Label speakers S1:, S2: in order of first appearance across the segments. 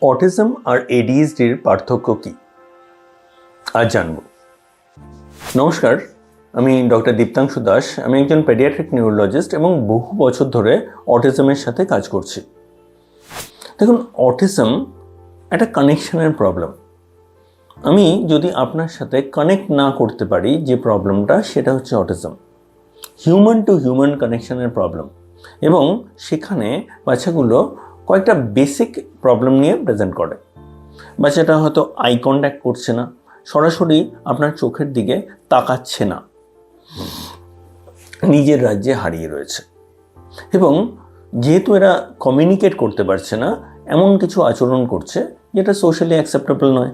S1: Autism আর এডিএসডির পার্থক্য কি? আজ জানব। নমস্কার, আমি ডক্টর দীপ্তাংশু দাস। আমি একজন পেডিয়াট্রিক নিউরোলজিস্ট এবং বহু বছর ধরে অটিজমের সাথে কাজ করছি। দেখুন, অটিজম একটা কানেকশনের প্রবলেম। আমি যদি আপনার সাথে কানেক্ট না করতে পারি যে প্রবলেমটা, সেটা হচ্ছে অটিজম। হিউম্যান টু হিউম্যান কানেকশনের প্রবলেম। এবং সেখানে বাচ্চাগুলো কয়েকটা বেসিক প্রবলেম নিয়ে প্রেজেন্ট করে। বাচ্চাটা হয়তো আই কন্ট্যাক্ট করছে না, সরাসরি আপনার চোখের দিকে তাকাচ্ছে না। নিজের রাজ্যে হারিয়ে রয়েছে। এবং যেহেতু এরা কমিউনিকেট করতে পারছে না, এমন কিছু আচরণ করছে যেটা সোশ্যালি অ্যাকসেপ্টেবল নয়।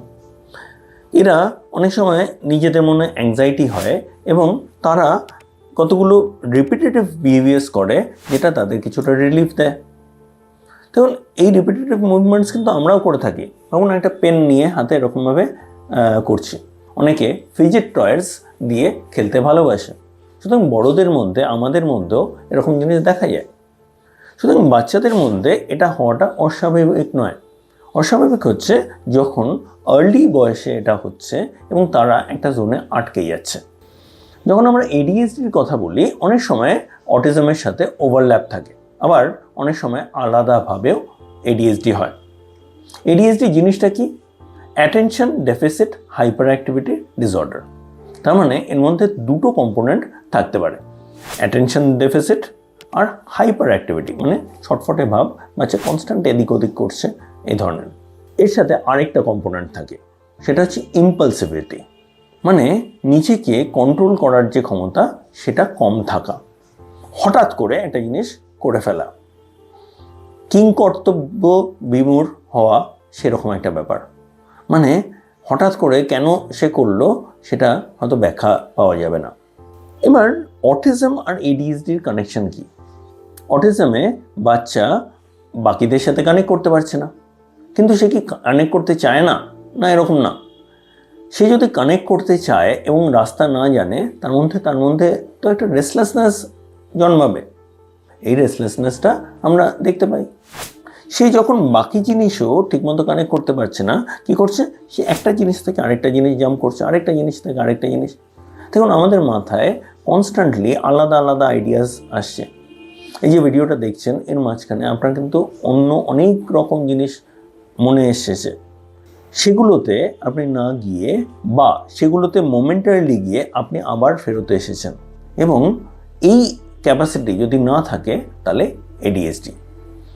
S1: এরা অনেক সময় নিজেদের মনে অ্যাংজাইটি হয় এবং তারা কতগুলো রিপিটেটিভ বিহেভিয়ার্স করে, যেটা তাদের কিছুটা রিলিফ দেয়। দেখুন, এই রিপিটেটিভ মুভমেন্টস কিন্তু আমরাও করে থাকি। তখন একটা পেন নিয়ে হাতে এরকমভাবে করছি। অনেকে ফিজিট টয়েস দিয়ে খেলতে ভালোবাসে। সুতরাং বড়দের মধ্যে, আমাদের মধ্যেও এরকম জিনিস দেখা যায়। সুতরাং বাচ্চাদের মধ্যে এটা হওয়াটা অস্বাভাবিক নয়। অস্বাভাবিক হচ্ছে যখন আর্লি বয়সে এটা হচ্ছে এবং তারা একটা জোনে আটকে যাচ্ছে। যখন আমরা এডিএসডির কথা বলি, অনেক সময় অটিজমের সাথে ওভারল্যাপ থাকে। আবার অনেক সময় আলাদাভাবেও এডিএসডি হয়। এডিএসডি জিনিসটা কি? Attention deficit hyper activity disorder তার মানে এর মধ্যে দুটো কম্পোনেন্ট থাকতে পারে। অ্যাটেনশন ডেফিসিট আর হাইপার অ্যাক্টিভিটি মানে ছটফটে ভাব বাচ্চা কনস্ট্যান্ট এদিক ওদিক করছে এই ধরনের। এর সাথে আরেকটা কম্পোনেন্ট থাকে, সেটা হচ্ছে ইম্পালসিভিটি মানে নিজেকে কন্ট্রোল করার যে ক্ষমতা, সেটা কম থাকা। হঠাৎ করে একটা জিনিস করে ফেলা। কিংকর্তব্য বিমূর হওয়া সেরকম একটা ব্যাপার। মানে হঠাৎ করে কেন সে করল সেটা হয়তো ব্যাখ্যা পাওয়া যাবে না। এবার অটিজম আর এডিএসডির কানেকশন কি? অটিজমে বাচ্চা বাকিদের সাথে কানেক্ট করতে পারছে না। কিন্তু সে কি কানেক্ট করতে চায় না? না, এরকম না। সে যদি কানেক্ট করতে চায় এবং রাস্তা না জানে, তার মধ্যে তার মধ্যে তো একটা রেসলেসনেস জন্মাবে। এই রেসলেসনেসটা আমরা দেখতে পাই। সে যখন বাকি জিনিসও ঠিকমতো কানেক্ট করতে পারছে না, কি করছে? সে একটা জিনিস থেকে আরেকটা জিনিস জাম্প করছে, আরেকটা জিনিস থেকে আরেকটা জিনিস। দেখুন, আমাদের মাথায় কনস্ট্যান্টলি আলাদা আলাদা আইডিয়াস আসছে। এই যে ভিডিওটা দেখছেন, এর মাঝখানে আপনার কিন্তু অন্য অনেক রকম জিনিস মনে এসেছে। সেগুলোতে আপনি না গিয়ে বা সেগুলোতে মোমেন্টারিলি গিয়ে আপনি আবার ফেরত এসেছেন। এবং এই ক্যাপাসিটি যদি না থাকে, তাহলে এডিএসডি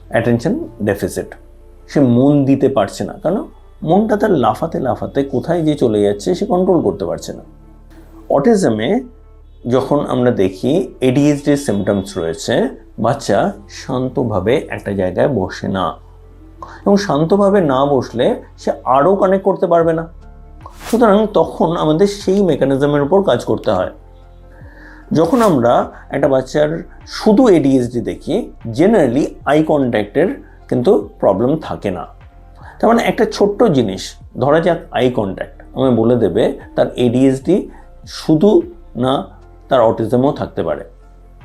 S1: অ্যাটেনশন ডেফিসিট সে মন দিতে পারছে না কারণ মনটা তার লাফাতে লাফাতে কোথায় যে চলে যাচ্ছে, সে কন্ট্রোল করতে পারছে না। অটিজমে যখন আমরা দেখি এডিএসডির সিমটমস রয়েছে, বাচ্চা শান্তভাবে একটা জায়গায় বসে না। এবং শান্তভাবে না বসলে সে আরও কানেক্ট করতে পারবে না। সুতরাং তখন আমাদের সেই মেকানিজমের উপর কাজ করতে হয়। যখন আমরা একটা বাচ্চার শুধু এডিএসডি দেখি জেনারেলি আই কন্ট্যাক্টের কিন্তু প্রবলেম থাকে না। তার মানে একটা ছোট্ট জিনিস, ধরা যাক আই কন্ট্যাক্ট আমায় বলে দেবে তার এডিএসডি শুধু না তার অটিজমও থাকতে পারে।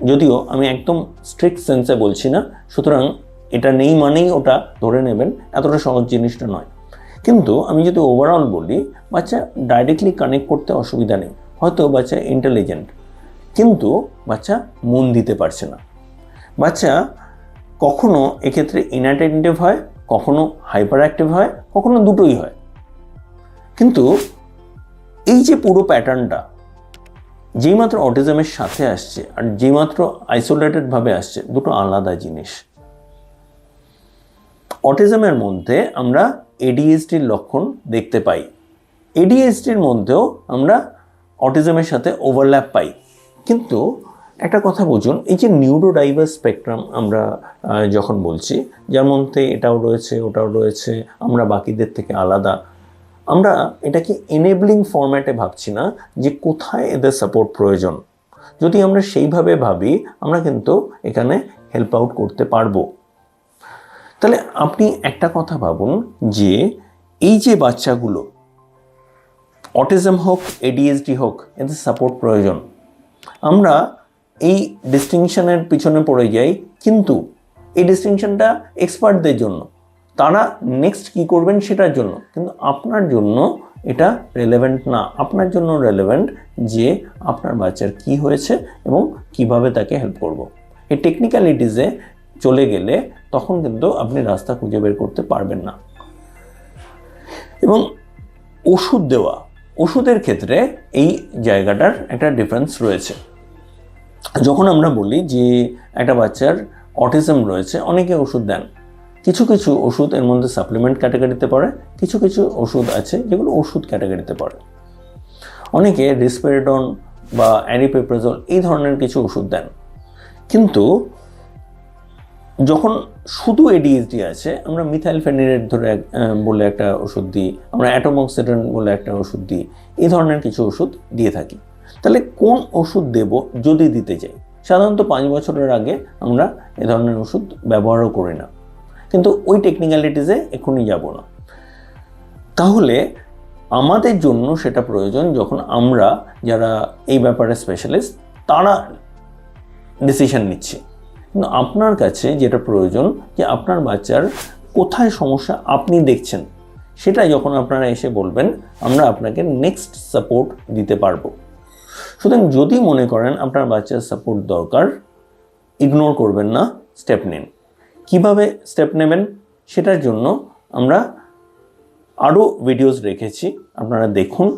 S1: যদিও আমি একদম স্ট্রিক্ট সেন্সে বলছি না, সুতরাং এটা নেই মানেই ওটা ধরে নেবেন, এতটা সহজ জিনিসটা নয়। কিন্তু আমি যদি ওভারঅল বলি, বাচ্চা ডাইরেক্টলি কানেক্ট করতে অসুবিধা নেই, হয়তো বাচ্চা ইন্টেলিজেন্ট কিন্তু বাচ্চা মন দিতে পারছে না। বাচ্চা কখনো এক্ষেত্রে ইনঅ্যাটেন্টিভ হয়, কখনো হাইপার অ্যাক্টিভ হয়, কখনো দুটোই হয়। কিন্তু এই যে পুরো প্যাটার্নটা যেই মাত্র অটিজমের সাথে আসছে আর যেই মাত্র আইসোলেটেডভাবে আসছে, দুটো আলাদা জিনিস। অটিজমের মধ্যে আমরা এডিএসডির লক্ষণ দেখতে পাই। এডিএসডির মধ্যেও আমরা অটিজমের সাথে ওভারল্যাপ পাই। কিন্তু একটা কথা বুঝুন, এই যে নিউরোডাইভার্স স্পেকট্রাম আমরা যখন বলছি, যার মধ্যে এটাও রয়েছে, ওটাও রয়েছে, আমরা বাকিদের থেকে আলাদা, আমরা এটাকে এনেবলিং ফরম্যাটে ভাবছি না যে কোথায় এদের সাপোর্ট প্রয়োজন। যদি আমরা সেইভাবে ভাবি, আমরা কিন্তু এখানে হেল্প আউট করতে পারব। তাহলে আপনি একটা কথা ভাবুন যে, এই যে বাচ্চাগুলো অটিজম হোক এডিএসডি হোক, এদের সাপোর্ট প্রয়োজন। আমরা এই ডিস্টিংশনের পিছনে পড়ে যাই, কিন্তু এই ডিস্টিংশনটা এক্সপার্টদের জন্য। তারা নেক্সট কি করবেন সেটার জন্য। কিন্তু আপনার জন্য এটা রেলেভেন্ট না। আপনার জন্য রেলেভেন্ট যে আপনার বাচ্চার কি হয়েছে এবং কীভাবে তাকে হেল্প করব। এই টেকনিক্যালিটিসে চলে গেলে তখন কিন্তু আপনি রাস্তা খুঁজে বের করতে পারবেন না। এবং ওষুধ দেওয়া ওষুধের ক্ষেত্রে এই জায়গাটার একটা ডিফারেন্স রয়েছে। যখন আমরা বলি যে একটা বাচ্চার অটিজম রয়েছে, অনেকে ওষুধ দেন। কিছু কিছু ওষুধ এর মধ্যে সাপ্লিমেন্ট ক্যাটাগরিতে পড়ে, কিছু কিছু ওষুধ আছে যেগুলো ওষুধ ক্যাটাগরিতে পড়ে। অনেকে রিসপেরিডন বা অ্যারিপেপ্রাজল এই ধরনের কিছু ওষুধ দেন। কিন্তু যখন শুধু এডিএসডি আছে, আমরা মিথাইল ফেনিরেট ধরে বলে একটা ওষুধ দিই, আমরা অ্যাটোমক্সিডন বলে একটা ওষুধ দিই, এই ধরনের কিছু ওষুধ দিয়ে থাকি। তাহলে কোন ওষুধ দেব যদি দিতে চাই? সাধারণত পাঁচ বছরের আগে আমরা এ ধরনের ওষুধ ব্যবহারও করি না। কিন্তু ওই টেকনিক্যালিটিসে এক্ষুনি যাব না। তাহলে আমাদের জন্য সেটা প্রয়োজন যখন আমরা যারা এই ব্যাপারে স্পেশালিস্ট তারা ডিসিশন নিচ্ছি। কিন্তু আপনার কাছে যেটা প্রয়োজন যে আপনার বাচ্চার কোথায় সমস্যা আপনি দেখছেন সেটা যখন আপনারা এসে বলবেন, আমরা আপনাকে নেক্সট সাপোর্ট দিতে পারব। সুতরাং যদি মনে করেন আপনার বাচ্চার সাপোর্ট দরকার ইগনোর করবেন না স্টেপ নিন। কীভাবে স্টেপ নেবেন, সেটার জন্য আমরা আরও ভিডিওস রেখেছি, আপনারা দেখুন।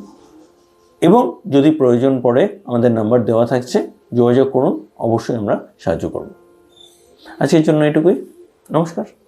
S1: এবং যদি প্রয়োজন পড়ে, আমাদের নাম্বার দেওয়া থাকছে, যোগাযোগ করুন, অবশ্যই আমরা সাহায্য করব। আজকের জন্য এটুকুই। নমস্কার।